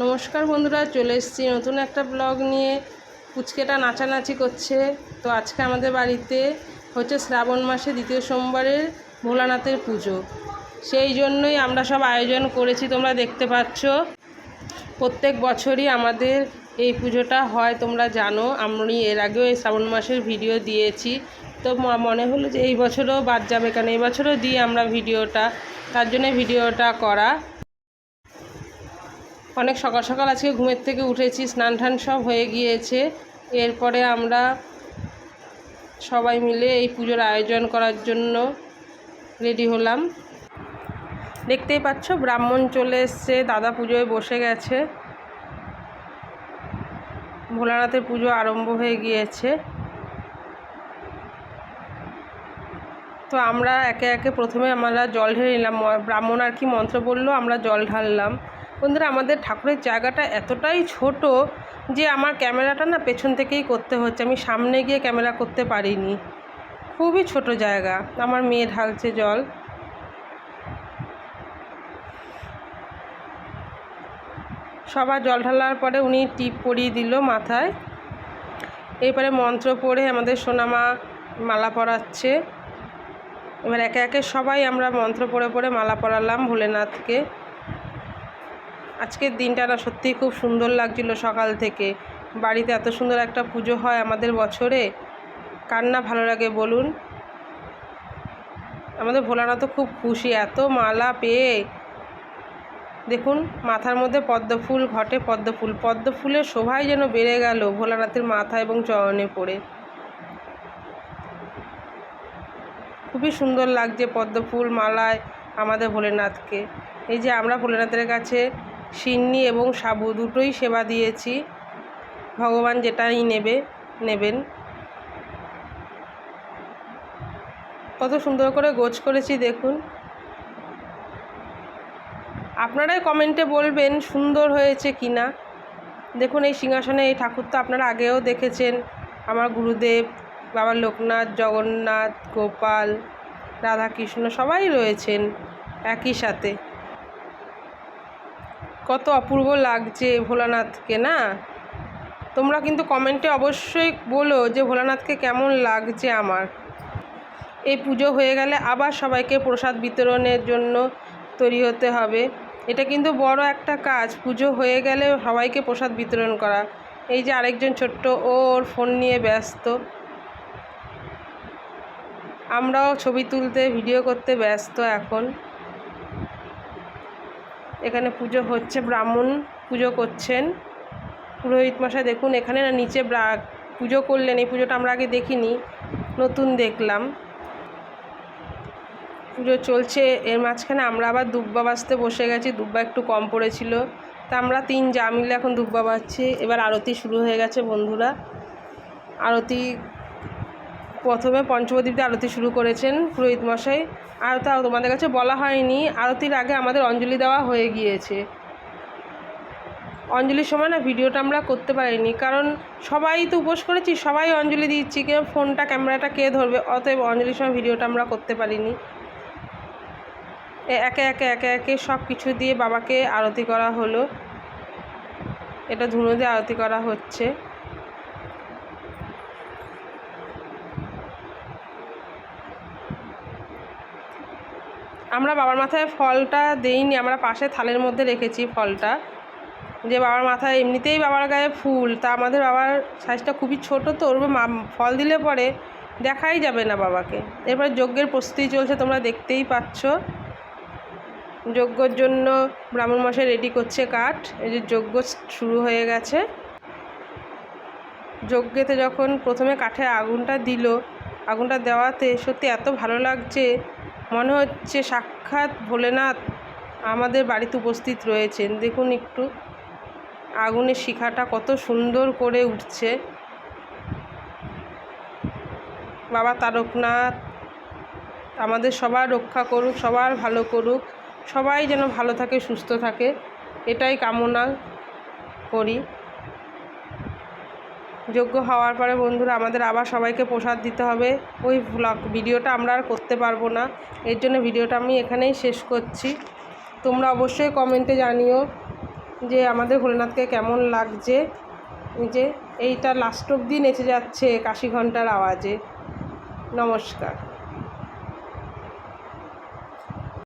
নমস্কার বন্ধুরা, চলে এসেছি নতুন একটা ব্লগ নিয়ে। পুচকেটা নাচানাচি করছে। তো আজকে আমাদের বাড়িতে হচ্ছে শ্রাবণ মাসে দ্বিতীয় সোমবারের ভোলানাথের পুজো। সেই জন্যই আমরা সব আয়োজন করেছি, তোমরা দেখতে পাচ্ছ। প্রত্যেক বছরই আমাদের এই পুজোটা হয়, তোমরা জানো। আমি এর আগেও এই শ্রাবণ মাসের ভিডিও দিয়েছি। তো মনে হলো যে এই বছরও বাদ যাবে কেন? এই বছরও দিই আমরা ভিডিওটা। তার জন্য ভিডিওটা করা। অনেক সকাল সকাল আজকে ঘুমের থেকে উঠেছি, স্নান টান সব হয়ে গিয়েছে। এরপরে আমরা সবাই মিলে এই পুজোর আয়োজন করার জন্য রেডি হলাম। দেখতেই পাচ্ছ, ব্রাহ্মণ চলে এসছে, দাদা পুজোয় বসে গেছে। ভোলানাথের পুজো আরম্ভ হয়ে গিয়েছে। তো আমরা একে একে প্রথমে আমরা জল ঢেলে নিলাম। ব্রাহ্মণ আর কি মন্ত্র বলল, আমরা জল ঢাললাম। বন্ধুরা, আমাদের ঠাকুরের জায়গাটা এতটাই ছোট যে আমার ক্যামেরাটা না পেছন থেকেই করতে হচ্ছে। আমি সামনে গিয়ে ক্যামেরা করতে পারিনি। খুবই ছোট জায়গা। আমার মেয়ে ঢালছে জল। সবার জল ঢালার পরে উনি টিপ পরিয়ে দিল মাথায়। এরপরে মন্ত্র পড়ে আমাদের সোনামা মালা পরাচ্ছে। এবার একে একে সবাই আমরা মন্ত্র পড়ে পড়ে মালা পরালাম ভোলেনাথকে। আজকের দিনটা না সত্যিই খুব সুন্দর লাগছিল সকাল থেকে। বাড়িতে এত সুন্দর একটা পুজো হয় আমাদের বছরে। কার না ভালো লাগে বলুন? আমাদের ভোলানাথও খুব খুশি, এত মালা পেয়ে। দেখুন, মাথার মধ্যে পদ্ম ফুল ঘটে পদ্ম ফুল পদ্ম ফুলের শোভাই যেন বেড়ে গেল ভোলানাথের মাথা এবং চরণে পড়ে। খুবই সুন্দর লাগছে পদ্ম ফুল মালায় আমাদের ভোলেনাথকে। এই যে আমরা ভোলেনাথের কাছে সিন্নি এবং সাবু দুটোই সেবা দিয়েছি। ভগবান যেটাই নেবে, নেবেন। কত সুন্দর করে গোছ করেছি দেখুন। আপনারাই কমেন্টে বলবেন সুন্দর হয়েছে কি না দেখুন এই সিংহাসনে এই ঠাকুর তো আপনারা আগেও দেখেছেন। আমার গুরুদেব, বাবা লোকনাথ, জগন্নাথ, গোপাল, রাধাকৃষ্ণ সবাই রয়েছেন একই সাথে। কত অপূর্ব লাগছে ভোলানাথকে, না? তোমরা কিন্তু কমেন্টে অবশ্যই বলো যে ভোলানাথকে কেমন লাগছে আমার। এই পুজো হয়ে গেলে আবার সবাইকে প্রসাদ বিতরণের জন্য তৈরি হতে হবে। এটা কিন্তু বড় একটা কাজ। পুজো হয়ে গেলে সবাইকে প্রসাদ বিতরণ করা। এই যে আরেকজন ছোট্ট ওর ফোন নিয়ে ব্যস্ত। আমরাও ছবি তুলতে, ভিডিও করতে ব্যস্ত এখন। এখানে পুজো হচ্ছে, ব্রাহ্মণ পুজো করছেন। পুরোহিত মশাই দেখুন, এখানে না নিচে পুজো করলেন, এই পুজোটা আমরা আগে দেখিনি, নতুন দেখলাম। পুজো চলছে, এর মাঝখানে আমরা আবার দুব্বা বাজতে বসে গেছি, দুব্বা একটু কম পড়েছিল। তা আমরা তিন যা মিলে এখন দুব্বা বাজছি এবার আরতি শুরু হয়ে গেছে বন্ধুরা। আরতি প্রথমে পঞ্চমদীপ দিয়ে আরতি শুরু করেছেন পুরোহিত মশাই। আর তা তোমাদের কাছে বলা হয়নি, আরতির আগে আমাদের অঞ্জলি দেওয়া হয়ে গিয়েছে। অঞ্জলির সময় না ভিডিওটা আমরা করতে পারিনি, কারণ সবাই তো উপোস করেছি, সবাই অঞ্জলি দিচ্ছি, কেউ ফোনটা, ক্যামেরাটা কে ধরবে, অতএব অঞ্জলির সময় ভিডিওটা আমরা করতে পারিনি। একে একে একে একে সব কিছু দিয়ে বাবাকে আরতি করা হলো। এটা ধুনো দিয়ে আরতি করা হচ্ছে। আমরা বাবার মাথায় ফলটা দেইনি, আমরা পাশে থালের মধ্যে রেখেছি ফলটা। যে বাবার মাথায় এমনিতেই বাবার গায়ে ফুল, তা আমাদের বাবার সাইজটা খুবই ছোট তো, ওর ফল দিলে পরে দেখাই যাবে না বাবাকে। এরপরে যজ্ঞের প্রস্তুতি চলছে, তোমরা দেখতেই পাচ্ছ। যজ্ঞর জন্য ব্রাহ্মণ মশাই রেডি করছে কাঠ, এই যে যজ্ঞ শুরু হয়ে গেছে। যজ্ঞেতে যখন প্রথমে কাঠে আগুনটা দিল, আগুনটা দেওয়াতে সত্যি এত ভালো লাগছে মনে হচ্ছে সাক্ষাৎ ভোলেনাথ আমাদের বাড়িতে উপস্থিত রয়েছেন। দেখুন একটু। আগুনের শিখাটা কত সুন্দর করে উঠছে। বাবা তারকনাথ, আমাদের সবার রক্ষা করুক, সবার ভালো করুক, সবাই যেন ভালো থাকে, সুস্থ থাকে, এটাই কামনা করি। যোগ্য হওয়ার পরে বন্ধুরা আমাদের আবার সবাইকে প্রসাদ দিতে হবে। ওই ব্লগ ভিডিওটা আমরা আর করতে পারব না। এর জন্য ভিডিওটা আমি এখানেই শেষ করছি। তোমরা অবশ্যই কমেন্টে জানিও যে আমাদের ভোলেনাথকে কেমন লাগছে। যে, এইটা লাস্ট অব্দি নেচে যাচ্ছে কাশি ঘণ্টার আওয়াজে। নমস্কার।